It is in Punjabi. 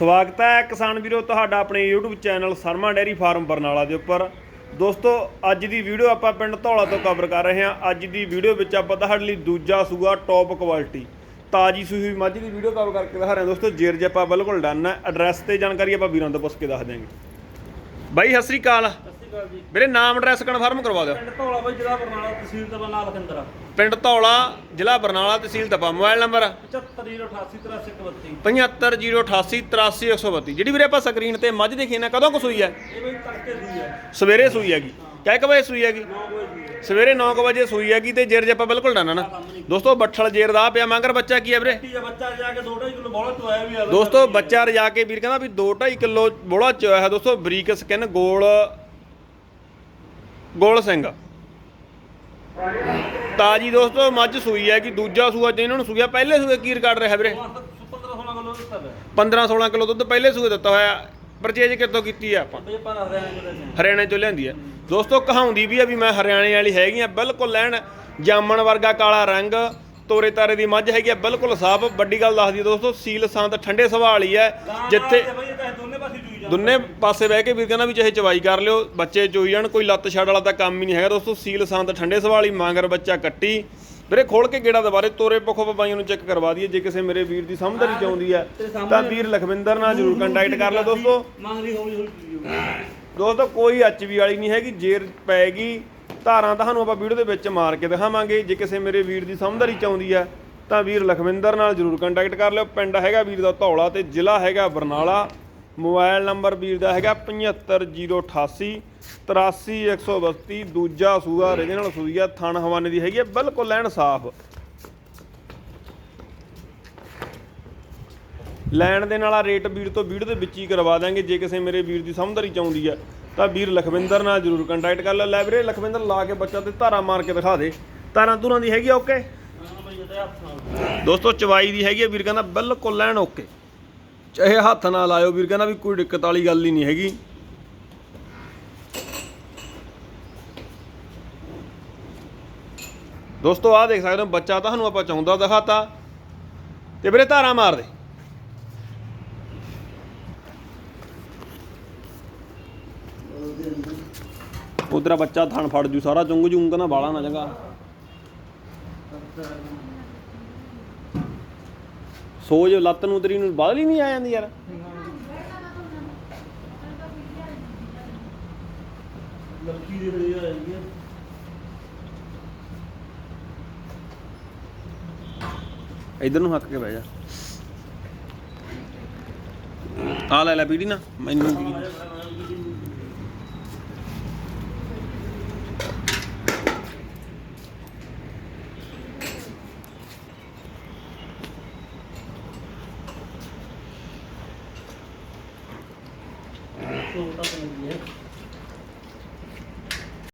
ਸਵਾਗਤ ਹੈ ਕਿਸਾਨ ਵੀਰੋ, ਤੁਹਾਡਾ ਆਪਣੇ YouTube channel Sarma dairy farm Barnala ਦੇ ਉੱਪਰ। ਦੋਸਤੋ, ਅੱਜ ਦੀ ਵੀਡੀਓ ਆਪਾਂ ਪਿੰਡ ਧੌਲਾ ਤੋਂ ਕਵਰ ਕਰ ਰਹੇ ਹਾਂ। ਅੱਜ ਦੀ ਵੀਡੀਓ ਵਿੱਚ ਆਪਾਂ ਤੁਹਾਡੇ ਲਈ ਦੂਜਾ ਸੂਆ ਟੌਪ ਕੁਆਲਿਟੀ ਤਾਜੀ ਸੂਈ ਮੱਝ ਦੀ ਵੀਡੀਓ ਕਵਰ ਕਰਕੇ ਦਿਖਾ ਰਹੇ ਹਾਂ। ਦੋਸਤੋ ਜੇਰ ਜੱਪਾ ਬਿਲਕੁਲ ਡਨ ਹੈ। ਐਡਰੈਸ ਤੇ ਜਾਣਕਾਰੀ ਆਪਾਂ ਵੀਰਾਂ ਤੋਂ ਪੁੱਛ ਕੇ ਦੱਸ ਦਿਆਂਗੇ। ਬਾਈ, ਸਤਿ ਸ੍ਰੀ ਅਕਾਲ। ਵੀਰੇ ਨਾਮ ਐਡਰੈਸ ਕਨਫਰਮ ਕਰਵਾ ਦਿਓ। ਪਿੰਡ ਧੌਲਾ ਬਾਈ ਜ਼ਿਲ੍ਹਾ ਬਰਨਾਲਾ ਤਹਿਸੀਲ ਤਬਲਾ ਲਖਿੰਦਰ ਪਿੰਡ ਧੌਲਾ ਜ਼ਿਲ੍ਹਾ ਬਰਨਾਲਾ ਤਹਿਸੀਲ ਤਪਾ ਮੋਬਾਈਲ ਨੰਬਰ? 7508833132 7508833132 ਜਿਹੜੀ ਵੀਰੇ ਆਪਾਂ ਸਕਰੀਨ ਤੇ ਮੱਝ ਦੇਖੀ ਨਾ ਕਦੋਂ ਕੁ ਸੂਈ ਹੈ? ਇਹ ਬਾਈ ਤੜਕੇ ਦੀ ਹੈ। ਸਵੇਰੇ ਸੂਈ ਹੈਗੀ। ਕਿਹ ਕੁ ਵਜੇ ਸੂਈ ਹੈਗੀ। 9 ਵਜੇ ਦੀ ਹੈ। ਸਵੇਰੇ 9 ਵਜੇ ਸੂਈ ਹੈਗੀ ਤੇ ਜੇਰ ਜੱਪਾ ਬਿਲਕੁਲ ਡਾਨਾ ਨਾ। ਦੋਸਤੋ ਬੱਠਲ ਜੇਰ ਦਾ ਪਿਆ ਮੰਗਰ ਬੱਚਾ ਕੀ ਹੈ ਵੀਰੇ? ਟੀ ਆ ਬੱਚਾ ਜਾ ਕੇ 2.5 ਕਿਲੋ ਬੋਲਾ ਚੁਆਇਆ ਵੀ ਆ। ਦੋਸਤੋ ਬੱਚਾ ਰਜਾ ਕੇ ਵੀਰ ਕਹਿੰਦਾ ਵੀ 2.5 ਕਿਲੋ ਬੋਲਾ ਚੋਇਆ ਹੈ ਦੋਸਤੋ ਬਰੀਕ ਸਕਿਨ ਗੋਲ ਗੋਲ ਸਿੰਘ। ਤਾਜੀ ਦੋਸਤੋ, ਮੱਝ ਸੂਈ ਹੈ ਕਿ ਦੂਜਾ ਸੂਆ ਜਿਹਨਾਂ ਨੂੰ ਸੂਇਆ, ਪਹਿਲੇ ਸੂਏ ਕੀ ਰਿਕਾਰਡ ਰਿਹਾ ਵੀਰੇ? 15 16 ਕਿਲੋ ਦੁੱਧ ਪਹਿਲੇ ਸੂਏ ਦਿੱਤਾ ਹੋਇਆ, ਪਰਚੇਜ ਕਿੱਥੋਂ ਕੀਤੀ ਹੈ ਆਪਾਂ? ਹਰਿਆਣੇ ਚੋਂ ਲਿਆਂਦੀ ਹੈ ਦੋਸਤੋ, ਕਹਾਉਂਦੀ ਵੀ ਆ ਵੀ ਮੈਂ ਹਰਿਆਣੇ ਵਾਲੀ ਹੈਗੀ ਆ, ਬਿਲਕੁਲ ਲੈਣ, ਜਾਮਣ ਵਰਗਾ ਕਾਲਾ ਰੰਗ ਤੋਰੇ ਤਾਰੇ ਦੀ ਮੱਝ ਹੈਗੀ ਆ ਬਿਲਕੁਲ ਸਾਫ਼ ਵੱਡੀ ਗੱਲ ਦੱਸਦੀ ਦੋਸਤੋ ਸੀਲ ਸੰਤ ਠੰਡੇ ਸੁਭਾਅ ਵਾਲੀ ਹੈ ਜਿੱਥੇ ਦੋਨੇ ਪਾਸੇ ਬਹਿ ਕੇ ਵੀਰ ਕਹਿੰਦਾ ਵੀ ਚਾਹੇ ਚਵਾਈ ਕਰ ਲਿਓ ਬੱਚੇ ਚੋਈ ਜਾਣ ਕੋਈ ਲੱਤ ਛੱਡ ਵਾਲਾ ਤਾਂ ਕੰਮ ਹੀ ਨਹੀਂ ਹੈਗਾ ਦੋਸਤੋ ਸੀਲ ਸੰਤ ਠੰਡੇ ਸੁਭਾਅ ਵਾਲੀ ਮਾਂਗਰ ਬੱਚਾ ਕੱਟੀ। ਵੀਰੇ ਖੋਲ ਕੇ ਗੇੜਾ ਦੁਬਾਰੇ ਤੋਰੇ ਪੱਖੋਂ ਬਾਈਆਂ ਨੂੰ ਚੈੱਕ ਕਰਵਾ ਦਈਏ ਜੇ ਕਿਸੇ ਮੇਰੇ ਵੀਰ ਦੀ ਸਮਝਦਾਰੀ ਚਾਹੁੰਦੀ ਹੈ ਤਾਂ ਵੀਰ ਲਖਵਿੰਦਰ ਨਾਲ ਜਰੂਰ ਕੰਟੈਕਟ ਕਰ ਲਓ ਦੋਸਤੋ। ਦੋਸਤੋ ਕੋਈ ਐਚਵੀ ਵਾਲੀ ਨਹੀਂ ਹੈਗੀ ਜੇਰ ਪੈਗੀ ਧਾਰਾਂ ਤੁਹਾਨੂੰ ਆਪਾਂ ਵੀਡੀਓ ਦੇ ਵਿੱਚ ਮਾਰ ਕੇ ਦਿਖਾਵਾਂਗੇ। ਜੇ ਕਿਸੇ ਮੇਰੇ ਵੀਰ ਦੀ ਸਮਝਦਾਰੀ ਆਉਂਦੀ ਹੈ, ਤਾਂ ਵੀਰ ਲਖਵਿੰਦਰ ਨਾਲ ਜਰੂਰ ਕੰਟੈਕਟ ਕਰ ਲਿਓ। ਪਿੰਡ ਹੈਗਾ ਵੀਰ ਦਾ ਧੌਲਾ ਤੇ ਜ਼ਿਲ੍ਹਾ ਹੈਗਾ ਬਰਨਾਲਾ। ਮੋਬਾਈਲ ਨੰਬਰ ਵੀਰ ਦਾ ਹੈਗਾ 75088 83132 ਦੂਜਾ ਸੂਆ ਰੀਜਨਲ ਸੂਈ ਆ ਥਣ ਹਵਾਨੇ ਦੀ ਹੈਗੀ ਹੈ, ਬਿਲਕੁਲ ਲੈਣ ਸਾਫ਼। ਲੈਣ ਦੇ ਨਾਲ ਰੇਟ ਵੀਰ ਤੋਂ ਵੀਡੀਓ ਦੇ ਵਿੱਚ ਹੀ ਕਰਵਾ ਦਾਂਗੇ ਜੇ ਕਿਸੇ ਮੇਰੇ ਵੀਰ ਦੀ ਸਮਝਦਾਰੀ ਚਾਹੁੰਦੀ ਹੈ। ਤਾਂ ਵੀਰ ਲਖਵਿੰਦਰ ਨਾਲ ਜਰੂਰ ਕੰਟੈਕਟ ਕਰ ਲੈ ਲਾਇਬ੍ਰੇਰੀ ਲਖਵਿੰਦਰ ਲਾ ਕੇ ਬੱਚਾ ਤੇ ਧਾਰਾ ਮਾਰ ਕੇ ਦਿਖਾ ਦੇ। ਧਾਰਾਂ ਧੁਰਾਂ ਦੀ ਹੈਗੀ ਆ ਓਕੇ ਦੋਸਤੋ, ਚਵਾਈ ਦੀ ਹੈਗੀ ਆ, ਵੀਰ ਕਹਿੰਦਾ ਬਿਲਕੁਲ ਲੈਣ ਓਕੇ ਚਾਹੇ ਹੱਥ ਨਾਲ ਲਾਇਓ ਵੀਰ, ਕਹਿੰਦਾ ਵੀ ਕੋਈ ਦਿੱਕਤ ਵਾਲੀ ਗੱਲ ਹੀ ਨਹੀਂ ਹੈਗੀ। ਦੋਸਤੋ, ਆਹ ਦੇਖ ਸਕਦੇ ਹੋ, ਬੱਚਾ ਤੁਹਾਨੂੰ ਆਪਾਂ ਚਾਹੁੰਦਾ ਦਿਖਾਤਾ। ਤੇ ਵੀਰੇ, ਧਾਰਾ ਮਾਰ ਦੇ। ਉਧਰ ਬੱਚਾ ਥਣ ਫੜ ਜੂ ਸਾਰਾ ਚੁੰਗ ਜੂੰਗ ਕਹਿੰਦਾ ਬਾਲਾ ਨਾ ਜਗਾ। ਸੋਜ ਲੱਤ ਨੂੰ ਤੇਰੀ ਨੂੰ ਹੀ ਨਹੀਂ ਆ ਜਾਂਦੀ ਯਾਰ। ਲੜਕੀ ਦੇ ਰਹੀ ਆ ਜਾਂਦੀ ਹੈ ਇਧਰ ਨੂੰ ਹੱਕ ਕੇ ਬਹਿ ਜਾ। ਆ ਲੈ ਲੈ ਪੀੜੀ ਨਾ ਮੈਨੂੰ ਕੀ ਸੋ ਤਾਂ ਪੈਂਦੀ ਹੈ